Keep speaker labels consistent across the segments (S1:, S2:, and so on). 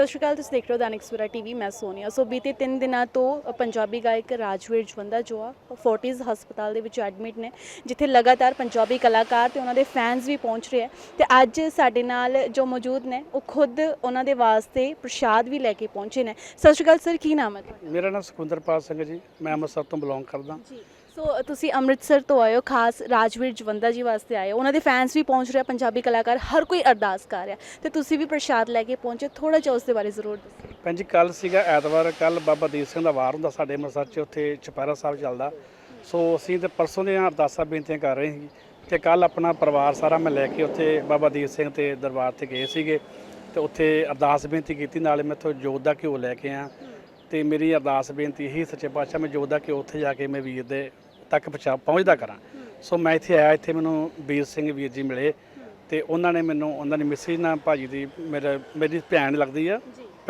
S1: ਸਤਿ ਸ਼੍ਰੀ ਅਕਾਲ ਤੁਸੀਂ ਦੇਖ ਰਹੇ ਹੋ ਦੈਨਿਕ ਸਵੇਰਾ ਟੀਵੀ ਮੈਂ ਸੋਨੀਆ। ਸੋ ਬੀਤੇ 3 ਦਿਨਾਂ ਤੋਂ ਪੰਜਾਬੀ ਗਾਇਕ ਰਾਜਵੀਰ ਜਵੰਦਾ ਜੋ ਆ ਫੋਰਟਿਸ ਹਸਪਤਾਲ ਦੇ ਵਿੱਚ ਐਡਮਿਟ ਨੇ ਜਿੱਥੇ ਲਗਾਤਾਰ ਪੰਜਾਬੀ ਕਲਾਕਾਰ ਤੇ ਉਹਨਾਂ ਦੇ ਫੈਨਸ ਵੀ ਪਹੁੰਚ ਰਹੇ ਆ। ਤੇ ਅੱਜ ਸਾਡੇ ਨਾਲ ਜੋ ਮੌਜੂਦ ਨੇ ਉਹ ਖੁਦ ਉਹਨਾਂ ਦੇ ਵਾਸਤੇ ਪ੍ਰਸ਼ਾਦ ਵੀ ਲੈ ਕੇ ਪਹੁੰਚੇ ਨੇ। ਸਤਿ ਸ਼੍ਰੀ ਅਕਾਲ ਸਰ ਕੀ ਨਾਮ ਹੈ ਤੁਹਾਡਾ?
S2: ਮੇਰਾ ਨਾਮ ਸੁਖਵਿੰਦਰਪਾਲ ਸਿੰਘ ਜੀ। ਮੈਂ ਅੰਮ੍ਰਿਤਸਰ ਤੋਂ ਬਿਲੋਂਗ ਕਰਦਾ।
S1: ਜੀ। ਸੋ ਤੁਸੀਂ ਅੰਮ੍ਰਿਤਸਰ ਤੋਂ ਆਏ ਹੋ ਖਾਸ ਰਾਜਵੀਰ ਜਵੰਦਾ ਜੀ ਵਾਸਤੇ ਆਏ ਹੋ ਉਹਨਾਂ ਦੇ ਫੈਨਸ ਵੀ ਪਹੁੰਚ ਰਿਹਾ ਪੰਜਾਬੀ ਕਲਾਕਾਰ ਹਰ ਕੋਈ ਅਰਦਾਸ ਕਰ ਰਿਹਾ। ਤੇ ਤੁਸੀਂ ਵੀ ਪ੍ਰਸ਼ਾਦ ਲੈ ਕੇ ਪਹੁੰਚੇ ਥੋੜਾ ਜਿਹਾ ਉਸ ਦੇ ਬਾਰੇ ਜ਼ਰੂਰ ਦੱਸੋ।
S2: ਭੈਣ ਜੀ ਕੱਲ ਸੀਗਾ ਐਤਵਾਰ ਕੱਲ ਬਾਬਾ ਦੀਪ ਸਿੰਘ ਦਾ ਵਾਰ ਹੁੰਦਾ ਸਾਡੇ ਅੰਮ੍ਰਿਤਸਰ 'ਚ, ਉੱਥੇ ਚੁਪਹਿਰਾ ਸਾਹਿਬ ਚੱਲਦਾ। ਸੋ ਅਸੀਂ ਤੇ ਪਰਸੋਂ ਦੀਆਂ ਅਰਦਾਸਾਂ, ਬੇਨਤੀਆਂ ਕਰ ਰਹੇ ਸੀ ਤੇ ਕੱਲ ਆਪਣਾ ਪਰਿਵਾਰ ਸਾਰਾ ਮੈਂ ਲੈ ਕੇ ਉੱਥੇ ਬਾਬਾ ਦੀਪ ਸਿੰਘ ਤੇ ਦਰਬਾਰ ਤੇ ਗਏ ਸੀਗੇ ਤੇ ਉੱਥੇ ਅਰਦਾਸ ਬੇਨਤੀ ਕੀਤੀ। ਨਾਲੇ ਮੈਂ ਉੱਥੋਂ ਜੋਤ ਦਾ ਘਿਓ ਲੈ ਕੇ ਆ ਤੇ ਮੇਰੀ ਅਰਦਾਸ ਬੇਨਤੀ ਇਹੀ ਸੱਚੇ ਪਾਤਸ਼ਾਹ, ਮੈਂ ਜੋਦਾ ਕਿ ਉੱਥੇ ਜਾ ਕੇ ਮੈਂ ਵੀਰ ਦੇ ਤੱਕ ਪਹੁੰਚਾ, ਪਹੁੰਚਦਾ ਕਰਾਂ। ਸੋ ਮੈਂ ਇੱਥੇ ਆਇਆ, ਇੱਥੇ ਮੈਨੂੰ ਵੀਰ ਸਿੰਘ ਵੀਰ ਜੀ ਮਿਲੇ ਤੇ ਉਹਨਾਂ ਨੇ ਮੈਨੂੰ, ਉਹਨਾਂ ਦੀ ਮਿਸਿਸ ਨਾਲ ਭਾਜੀ ਦੀ ਮੇਰੇ, ਮੇਰੀ ਭੈਣ ਲੱਗਦੀ ਆ।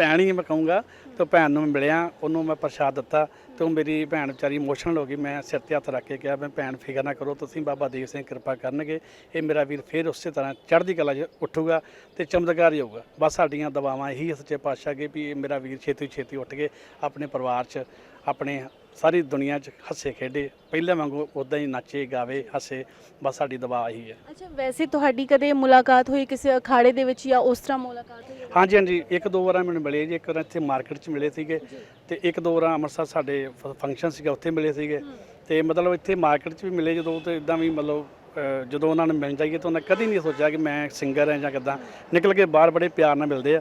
S2: ਭੈਣ ਹੀ ਮੈਂ ਕਹੂੰਗਾ ਤੇ ਉਹ ਭੈਣ ਨੂੰ ਮੈਂ ਮਿਲਿਆ, ਉਹਨੂੰ ਮੈਂ ਪ੍ਰਸ਼ਾਦ ਦਿੱਤਾ ਤੇ ਉਹ ਮੇਰੀ ਭੈਣ ਵਿਚਾਰੀ ਇਮੋਸ਼ਨਲ ਹੋ ਗਈ। ਮੈਂ ਸਿਰ ਤੇ ਹੱਥ ਰੱਖ ਕੇ ਕਿਹਾ, ਮੈਂ ਭੈਣ, ਫਿਕਰ ਨਾ ਕਰੋ, ਤੁਸੀਂ ਬਾਬਾ ਦੇਵ ਸਿੰਘ ਕਿਰਪਾ ਕਰਨਗੇ, ਇਹ ਮੇਰਾ ਵੀਰ ਫਿਰ ਉਸੇ ਤਰ੍ਹਾਂ ਚੜ੍ਹਦੀ ਕਲਾ 'ਚ ਉੱਠੂਗਾ ਤੇ ਚਮਤਕਾਰ ਹੀ ਹੋਊਗਾ। ਬਸ ਸਾਡੀਆਂ ਦਵਾਵਾਂ ਇਹੀ ਆ ਸੱਚੇ ਪਾਤਸ਼ਾਹ ਅੱਗੇ ਵੀ ਇਹ ਮੇਰਾ ਵੀਰ ਛੇਤੀ ਛੇਤੀ ਉੱਠ ਕੇ ਆਪਣੇ ਪਰਿਵਾਰ 'ਚ, ਆਪਣੇ ਸਾਰੀ ਦੁਨੀਆ 'ਚ ਹੱਸੇ ਖੇਡੇ ਪਹਿਲੇ ਵਾਂਗੂ ਉਦਾਂ ਹੀ ਨੱਚੇ ਗਾਵੇ ਹੱਸੇ ਬਸ ਸਾਡੀ ਦਵਾ ਇਹੀ ਹੈ।
S1: ਅੱਛਾ ਵੈਸੇ ਤੁਹਾਡੀ ਕਦੇ ਮੁਲਾਕਾਤ ਹੋਈ ਕਿਸੇ ਅਖਾੜੇ ਦੇ ਵਿੱਚ ਜਾਂ ਉਸ ਤਰ੍ਹਾਂ ਮੁਲਾਕਾਤ ਹੋਈ?
S2: ਹਾਂਜੀ ਹਾਂਜੀ ਇੱਕ ਦੋ ਵਾਰਾਂ ਮੈਨੂੰ ਮਿਲੇ ਜੀ ਇੱਕ ਵਾਰ ਇੱਥੇ ਮਾਰਕੀਟ 'ਚ ਮਿਲੇ ਸੀਗੇ ਤੇ ਇੱਕ ਦੋ ਵਾਰਾਂ ਅੰਮ੍ਰਿਤਸਰ ਸਾਡੇ ਫੰਕਸ਼ਨ ਸੀਗਾ ਉੱਥੇ ਮਿਲੇ ਸੀਗੇ ਤੇ ਮਤਲਬ ਇੱਥੇ ਮਾਰਕੀਟ 'ਚ ਵੀ ਮਿਲੇ ਜਦੋਂ ਤੇ ਇਦਾਂ ਵੀ ਮਤਲਬ ਜਦੋਂ ਉਹਨਾਂ ਨੂੰ ਮਿਲ ਜਾਈਏ ਤਾਂ ਉਹਨਾਂ ਕਦੀ ਨਹੀਂ ਸੋਚਿਆ ਕਿ ਮੈਂ ਸਿੰਗਰ ਹਾਂ ਜਾਂ ਕਿੱਦਾਂ। ਨਿਕਲ ਕੇ ਬਾਹਰ ਬੜੇ ਪਿਆਰ ਨਾਲ ਮਿਲਦੇ ਆ।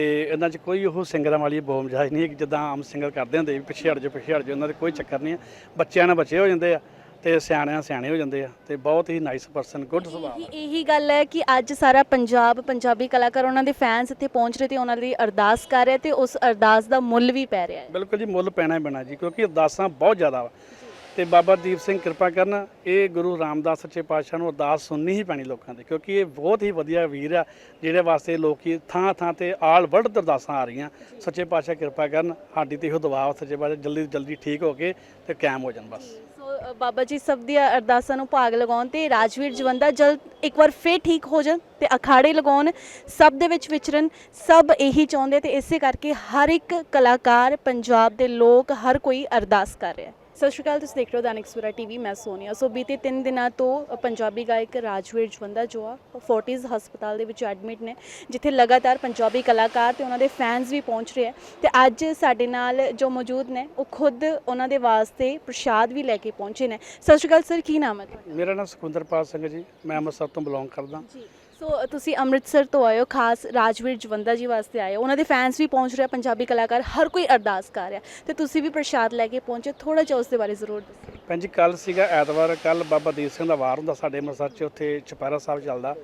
S2: ਤੇ ਇਹਨਾਂ 'ਚ ਕੋਈ ਉਹ ਸਿੰਗਰਾਂ ਵਾਲੀ ਬੋਮ ਜਹਾਜ਼ ਨਹੀਂ ਹੈ ਕਿ ਜਿੱਦਾਂ ਆਮ ਸਿੰਗਰ ਕਰਦੇ ਹੁੰਦੇ ਵੀ ਪਿੱਛੇ ਹਟ ਜਾਓ ਪਿੱਛੇ ਹਟ ਜਾਓ ਉਹਨਾਂ ਦੇ ਕੋਈ ਚੱਕਰ ਨਹੀਂ ਹੈ ਬੱਚਿਆਂ ਨਾਲ ਬੱਚੇ ਹੋ ਜਾਂਦੇ ਆ ਤੇ ਸਿਆਣਿਆਂ ਸਿਆਣੇ ਹੋ ਜਾਂਦੇ ਆ ਤੇ ਬਹੁਤ ਹੀ ਨਾਈਸ ਪਰਸਨ ਗੁੱਡ ਸੁਭਾਅ
S1: ਇਹੀ ਇਹੀ ਗੱਲ ਹੈ ਕਿ ਅੱਜ ਸਾਰਾ ਪੰਜਾਬ ਪੰਜਾਬੀ ਕਲਾਕਾਰ ਉਹਨਾਂ ਦੇ ਫੈਨਸ ਇੱਥੇ ਪਹੁੰਚ ਰਹੇ ਤੇ ਉਹਨਾਂ ਦੀ ਅਰਦਾਸ ਕਰ ਰਿਹਾ ਤੇ ਉਸ ਅਰਦਾਸ ਦਾ ਮੁੱਲ ਵੀ ਪੈ ਰਿਹਾ ਹੈ।
S2: ਬਿਲਕੁਲ ਜੀ ਮੁੱਲ ਪੈਣਾ ਹੀ ਪੈਣਾ ਜੀ ਕਿਉਂਕਿ ਅਰਦਾਸਾਂ ਬਹੁਤ ਜ਼ਿਆਦਾ ਵਾ। ਤੇ ਬਾਬਾ ਦੀਪ ਸਿੰਘ ਕਿਰਪਾ ਕਰਨ, ਇਹ ਗੁਰੂ ਰਾਮਦਾਸ ਸੱਚੇ ਪਾਤਸ਼ਾਹ ਨੂੰ ਅਰਦਾਸ ਸੁਣਨੀ ਹੀ ਪੈਣੀ ਲੋਕਾਂ ਦੀ ਕਿਉਂਕਿ ਇਹ ਬਹੁਤ ਹੀ ਵਧੀਆ ਵੀਰ ਆ ਜਿਹੜੇ ਵਾਸਤੇ ਲੋਕੀ ਥਾਂ ਥਾਂ ਤੇ ਆਲ ਵਰਲਡ ਅਰਦਾਸਾਂ ਆ ਰਹੀਆਂ। ਸੱਚੇ ਪਾਤਸ਼ਾਹ ਕਿਰਪਾ ਕਰਨ, ਸਾਡੀ ਤੇ ਇਹੋ ਦੁਆ ਵਾ ਸੱਚੇ ਪਾਤਸ਼ਾਹ, ਜਲਦੀ ਤੋਂ ਜਲਦੀ ਠੀਕ ਹੋ ਕੇ ਤੇ ਕਾਇਮ ਹੋ ਜਾਣ ਬਸ।
S1: ਸੋ ਬਾਬਾ ਜੀ ਸਭ ਦੀਆਂ ਅਰਦਾਸਾਂ ਨੂੰ ਭਾਗ ਲਗਾਉਣ ਤੇ ਰਾਜਵੀਰ ਜਵੰਦਾ ਜਲਦ ਇੱਕ ਵਾਰ ਫੇਰ ਠੀਕ ਹੋ ਜਾਣ ਤੇ ਅਖਾੜੇ ਲਗਾਉਣ, ਸਭ ਦੇ ਵਿੱਚ ਵਿਚਰਨ, ਸਭ ਇਹੀ ਚਾਹੁੰਦੇ ਤੇ ਇਸੇ ਕਰਕੇ ਹਰ ਇੱਕ ਕਲਾਕਾਰ, ਪੰਜਾਬ ਦੇ ਲੋਕ ਹਰ ਕੋਈ ਅਰਦਾਸ ਕਰ ਰਿਹਾ ਸਤਿ ਸ਼੍ਰੀ ਅਕਾਲ ਤੁਸੀਂ ਦੇਖ ਰਹੇ ਹੋ ਦੈਨਿਕ ਸਵੇਰਾ ਟੀਵੀ ਮੈਂ ਸੋਨੀਆ। ਸੋ ਬੀਤੇ 3 ਦਿਨਾਂ ਤੋਂ ਪੰਜਾਬੀ ਗਾਇਕ ਰਾਜਵੀਰ ਜਵੰਦਾ ਜੋ ਆ ਫੋਰਟਿਸ ਹਸਪਤਾਲ ਦੇ ਵਿੱਚ ਐਡਮਿਟ ਨੇ ਜਿੱਥੇ ਲਗਾਤਾਰ ਪੰਜਾਬੀ ਕਲਾਕਾਰ ਤੇ ਉਹਨਾਂ ਦੇ ਫੈਨਸ ਵੀ ਪਹੁੰਚ ਰਹੇ ਆ। ਤੇ ਅੱਜ ਸਾਡੇ ਨਾਲ ਜੋ ਮੌਜੂਦ ਨੇ ਉਹ ਖੁਦ ਉਹਨਾਂ ਦੇ ਵਾਸਤੇ ਪ੍ਰਸ਼ਾਦ ਵੀ ਲੈ ਕੇ ਪਹੁੰਚੇ ਨੇ। ਸਤਿ ਸ਼੍ਰੀ ਅਕਾਲ ਸਰ ਕੀ ਨਾਮ ਹੈ ਤੁਹਾਡਾ?
S2: ਮੇਰਾ ਨਾਮ ਸੁਖਵਿੰਦਰਪਾਲ ਸਿੰਘ ਜੀ। ਮੈਂ ਅੰਮ੍ਰਿਤਸਰ ਤੋਂ ਬਿਲੋਂਗ ਕਰਦਾ।
S1: ਜੀ। ਸੋ ਤੁਸੀਂ ਅੰਮ੍ਰਿਤਸਰ ਤੋਂ ਆਏ ਹੋ, ਖਾਸ ਰਾਜਵੀਰ ਜਵੰਦਾ ਜੀ ਵਾਸਤੇ ਆਏ ਹੋ। ਉਹਨਾਂ ਦੇ ਫੈਨਸ ਵੀ ਪਹੁੰਚ ਰਿਹਾ ਪੰਜਾਬੀ ਕਲਾਕਾਰ ਹਰ ਕੋਈ ਅਰਦਾਸ ਕਰ ਰਿਹਾ। ਤੇ ਤੁਸੀਂ ਵੀ ਪ੍ਰਸ਼ਾਦ ਲੈ ਕੇ ਪਹੁੰਚੇ ਥੋੜਾ ਜਿਹਾ ਉਸ ਦੇ ਬਾਰੇ ਜ਼ਰੂਰ ਦੱਸੋ।
S2: ਭੈਣ ਜੀ ਕੱਲ ਸੀਗਾ, ਐਤਵਾਰ ਕੱਲ ਬਾਬਾ ਦੀਪ ਸਿੰਘ ਦਾ ਵਾਰ ਹੁੰਦਾ ਸਾਡੇ ਅੰਮ੍ਰਿਤਸਰ 'ਚ, ਉੱਥੇ ਚੁਪਹਿਰਾ ਸਾਹਿਬ ਚੱਲਦਾ।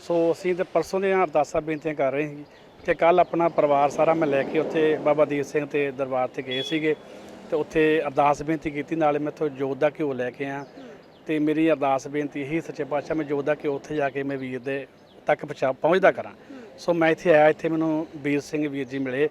S2: ਸੋ, ਅਸੀਂ ਤੇ ਪਰਸੋਂ ਦੀਆਂ ਅਰਦਾਸਾਂ, ਬੇਨਤੀਆਂ ਕਰ ਰਹੇ ਸੀ ਤੇ ਕੱਲ ਆਪਣਾ ਪਰਿਵਾਰ ਸਾਰਾ ਮੈਂ ਲੈ ਕੇ ਉੱਥੇ ਬਾਬਾ ਦੀਪ ਸਿੰਘ ਤੇ ਦਰਬਾਰ ਤੇ ਗਏ ਸੀਗੇ ਤੇ ਉੱਥੇ ਅਰਦਾਸ ਬੇਨਤੀ ਕੀਤੀ। ਨਾਲੇ ਮੈਂ ਉੱਥੋਂ ਜੋਤ ਦਾ ਘਿਓ ਲੈ ਕੇ ਆ ਤੇ ਮੇਰੀ ਅਰਦਾਸ ਬੇਨਤੀ ਇਹੀ ਸੱਚੇ ਪਾਤਸ਼ਾਹ, ਮੈਂ ਜੋਤ ਦਾ ਘਿਓ ਉੱਥੇ ਜਾ ਕੇ ਮੈਂ ਵੀਰ ਦੇ ਤੱਕ ਪਹੁੰਚਾ ਪਹੁੰਚਦਾ ਕਰਾਂ। ਸੋ ਮੈਂ ਇੱਥੇ ਆਇਆ ਇੱਥੇ ਮੈਨੂੰ ਵੀਰ ਸਿੰਘ ਵੀਰ ਜੀ ਮਿਲੇ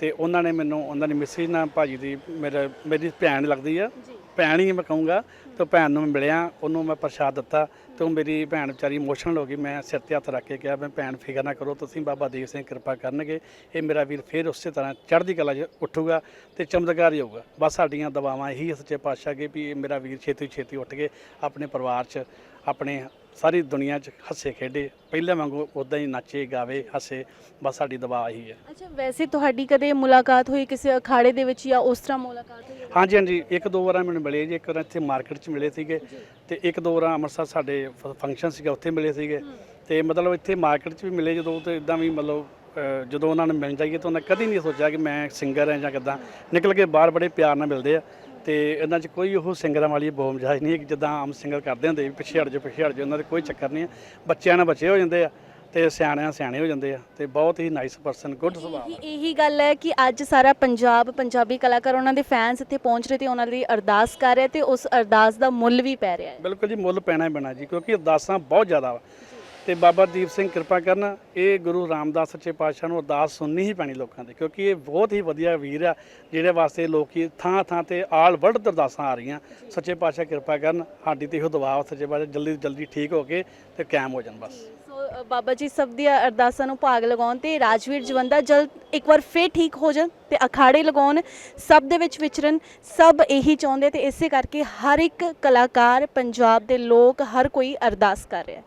S2: ਤੇ ਉਹਨਾਂ ਨੇ ਮੈਨੂੰ ਉਹਨਾਂ ਦੀ ਮਿਸਿਸ ਨਾਲ ਭਾਜੀ ਦੀ ਮੇਰੇ ਮੇਰੀ ਭੈਣ ਲੱਗਦੀ ਆ। ਭੈਣ ਹੀ ਮੈਂ ਕਹੂੰਗਾ ਤੇ ਭੈਣ ਨੂੰ ਮੈਂ ਮਿਲਿਆ ਉਹਨੂੰ ਮੈਂ ਪ੍ਰਸ਼ਾਦ ਦਿੱਤਾ ਤੇ ਉਹ ਮੇਰੀ ਭੈਣ ਵਿਚਾਰੀ ਇਮੋਸ਼ਨਲ ਹੋ ਗਈ। ਮੈਂ ਸਿਰ ਤੇ ਹੱਥ ਰੱਖ ਕੇ ਕਿਹਾ ਮੈਂ ਭੈਣ ਫਿਕਰ ਨਾ ਕਰੋ ਤੁਸੀਂ ਬਾਬਾ ਦੀਪ ਸਿੰਘ ਕਿਰਪਾ ਕਰਨਗੇ ਇਹ ਮੇਰਾ ਵੀਰ ਫੇਰ ਉਸੇ ਤਰ੍ਹਾਂ ਚੜ੍ਹਦੀ ਕਲਾ 'ਚ ਉੱਠੂਗਾ ਤੇ ਚਮਤਕਾਰ ਹੀ ਹੋਊਗਾ। ਬਸ ਸਾਡੀਆਂ ਦਵਾਵਾਂ ਇਹੀ ਆ ਸੱਚੇ ਪਾਤਸ਼ਾਹ ਅੱਗੇ ਵੀ ਇਹ ਮੇਰਾ ਵੀਰ ਛੇਤੀ ਛੇਤੀ ਉੱਠ ਕੇ ਆਪਣੇ ਪਰਿਵਾਰ 'ਚ ਆਪਣੇ ਸਾਰੀ ਦੁਨੀਆ 'ਚ ਹੱਸੇ ਖੇਡੇ। ਪਹਿਲੇ ਵਾਂਗੂ ਉਦਾਂ ਹੀ ਨੱਚੇ ਗਾਵੇ ਹੱਸੇ ਬਸ ਸਾਡੀ ਦਵਾ ਇਹੀ ਹੈ।
S1: ਅੱਛਾ ਵੈਸੇ ਤੁਹਾਡੀ ਕਦੇ ਮੁਲਾਕਾਤ ਹੋਈ ਕਿਸੇ ਅਖਾੜੇ ਦੇ ਵਿੱਚ ਜਾਂ ਉਸ ਤਰ੍ਹਾਂ ਮੁਲਾਕਾਤ ਹੋਈ?
S2: ਹਾਂਜੀ ਹਾਂਜੀ। ਇੱਕ ਦੋ ਵਾਰਾਂ ਮੈਨੂੰ ਮਿਲੇ ਜੀ। ਇੱਕ ਵਾਰ ਇੱਥੇ ਮਾਰਕੀਟ 'ਚ ਮਿਲੇ ਸੀਗੇ ਤੇ ਇੱਕ ਦੋ ਵਾਰਾਂ ਅੰਮ੍ਰਿਤਸਰ ਸਾਡੇ ਫੰਕਸ਼ਨ ਸੀਗਾ ਉੱਥੇ ਮਿਲੇ ਸੀਗੇ। ਤੇ ਮਤਲਬ ਇੱਥੇ ਮਾਰਕੀਟ 'ਚ ਵੀ ਮਿਲੇ ਜਦੋਂ ਤੇ ਇਦਾਂ ਵੀ ਮਤਲਬ ਜਦੋਂ ਉਹਨਾਂ ਨੂੰ ਮਿਲ ਜਾਈਏ ਤਾਂ ਉਹਨਾਂ ਕਦੀ ਨਹੀਂ ਸੋਚਿਆ ਕਿ ਮੈਂ ਸਿੰਗਰ ਹਾਂ ਜਾਂ ਕਿੱਦਾਂ। ਨਿਕਲ ਕੇ ਬਾਹਰ ਬੜੇ ਪਿਆਰ ਨਾਲ ਮਿਲਦੇ ਆ। ਤੇ ਇਹਨਾਂ 'ਚ ਕੋਈ ਉਹ ਸਿੰਗਰਾਂ ਵਾਲੀ ਬੋਮ ਜਹਾਜ਼ ਨਹੀਂ ਹੈ ਕਿ ਜਿੱਦਾਂ ਆਮ ਸਿੰਗਰ ਕਰਦੇ ਹੁੰਦੇ ਵੀ ਪਿੱਛੇ ਹਟ ਜਾਓ ਪਿੱਛੇ ਹਟ ਜਾਓ ਉਹਨਾਂ ਦੇ ਕੋਈ ਚੱਕਰ ਨਹੀਂ ਹੈ। ਬੱਚਿਆਂ ਨਾਲ ਬੱਚੇ ਹੋ ਜਾਂਦੇ ਆ ਤੇ ਸਿਆਣਿਆਂ ਸਿਆਣੇ ਹੋ ਜਾਂਦੇ ਆ ਤੇ ਬਹੁਤ ਹੀ ਨਾਈਸ ਪਰਸਨ ਗੁੱਡ ਸੁਭਾਅ
S1: ਇਹੀ ਇਹੀ ਗੱਲ ਹੈ ਕਿ ਅੱਜ ਸਾਰਾ ਪੰਜਾਬ ਪੰਜਾਬੀ ਕਲਾਕਾਰ ਉਹਨਾਂ ਦੇ ਫੈਨਸ ਇੱਥੇ ਪਹੁੰਚ ਰਹੇ ਤੇ ਉਹਨਾਂ ਦੀ ਅਰਦਾਸ ਕਰ ਰਿਹਾ ਤੇ ਉਸ ਅਰਦਾਸ ਦਾ ਮੁੱਲ ਵੀ ਪੈ ਰਿਹਾ ਹੈ।
S2: ਬਿਲਕੁਲ ਜੀ ਮੁੱਲ ਪੈਣਾ ਹੀ ਪੈਣਾ ਜੀ ਕਿਉਂਕਿ ਅਰਦਾਸਾਂ ਬਹੁਤ ਜ਼ਿਆਦਾ ਵਾ। ਤੇ ਬਾਬਾ ਦੀਪ ਸਿੰਘ ਕਿਰਪਾ ਕਰਨ, ਇਹ ਗੁਰੂ ਰਾਮਦਾਸ ਸੱਚੇ ਪਾਤਸ਼ਾਹ ਨੂੰ ਅਰਦਾਸ ਸੁਣਨੀ ਹੀ ਪੈਣੀ ਲੋਕਾਂ ਦੀ ਕਿਉਂਕਿ ਇਹ ਬਹੁਤ ਹੀ ਵਧੀਆ ਵੀਰ ਆ ਜਿਹੜੇ ਵਾਸਤੇ ਲੋਕੀ ਥਾਂ ਥਾਂ ਤੇ ਆਲ ਵਰਲਡ ਅਰਦਾਸਾਂ ਆ ਰਹੀਆਂ। ਸੱਚੇ ਪਾਤਸ਼ਾਹ ਕਿਰਪਾ ਕਰਨ, ਸਾਡੀ ਤੇ ਇਹੋ ਦੁਆ ਸੱਚੇ ਪਾਤਸ਼ਾਹ, ਜਲਦੀ ਤੋਂ ਜਲਦੀ ਠੀਕ ਹੋ ਕੇ ਤੇ ਕਾਇਮ ਹੋ ਜਾਣ ਬਸ।
S1: ਸੋ ਬਾਬਾ ਜੀ ਸਭ ਦੀਆਂ ਅਰਦਾਸਾਂ ਨੂੰ ਭਾਗ ਲਗਾਉਣ ਤੇ ਰਾਜਵੀਰ ਜਵੰਦਾ ਜਲਦ ਇੱਕ ਵਾਰ ਫੇਰ ਠੀਕ ਹੋ ਜਾਣ ਤੇ ਅਖਾੜੇ ਲਗਾਉਣ, ਸਭ ਦੇ ਵਿੱਚ ਵਿਚਰਨ, ਸਭ ਇਹੀ ਚਾਹੁੰਦੇ ਤੇ ਇਸੇ ਕਰਕੇ ਹਰ ਇੱਕ ਕਲਾਕਾਰ, ਪੰਜਾਬ ਦੇ ਲੋਕ ਹਰ ਕੋਈ ਅਰਦਾਸ ਕਰ ਰਿਹਾ ਹੈ।